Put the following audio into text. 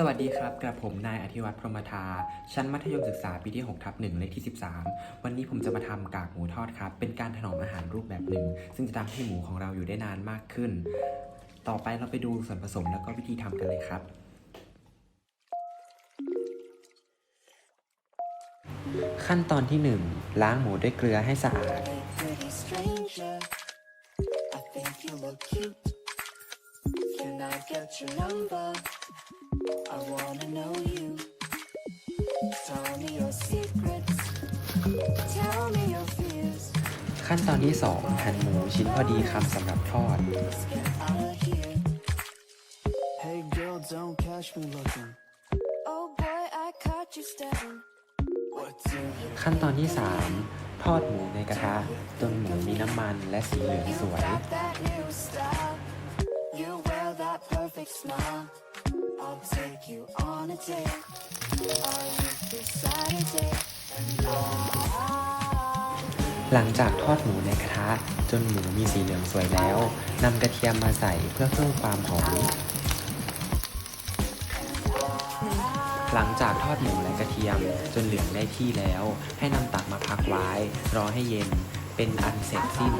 สวัสดีครับ กระผมนายอธิวัตรพรหมทา ชั้นมัธยมศึกษาปีที่6ทับ1เลขที่ 13 วันนี้ผมจะมาทำกากหมูทอดครับ เป็นการถนอมอาหารรูปแบบหนึ่ง ซึ่งจะทำให้หมูของเราอยู่ได้นานมากขึ้น ต่อไปเราไปดูส่วนผสมแล้วก็วิธีทำกันเลยครับ ขั้นตอนที่ 1 ล้างหมูด้วยเกลือให้สะอาด Can I get your number? I wanna know you. Tell me your secrets. Tell me your fears. ขั้นตอนที่ 2 หั่นหมูชิ้นพอดีคำสำหรับทอด Let's get out of here. Hey, girl, don't catch me looking. Oh boy, I caught you staring. What do you ขั้นตอนที่ 3 ทอดหมูในกระทะจนหมูมีน้ำมันและสีเหลือง You สวย got that new style. You wear that perfect smile. I'll take you on a date. Are you free Saturday? หลังจากทอดหมูในกระทะ จนหมูมีสีเหลืองสวยแล้วนำกระเทียมมาใส่เพื่อเพิ่มความหอม หลังจากทอดหมูและกระเทียมจนเหลืองได้ที่แล้ว ให้นำตักมาพักไว้ รอให้เย็นเป็นอันเสร็จสิ้น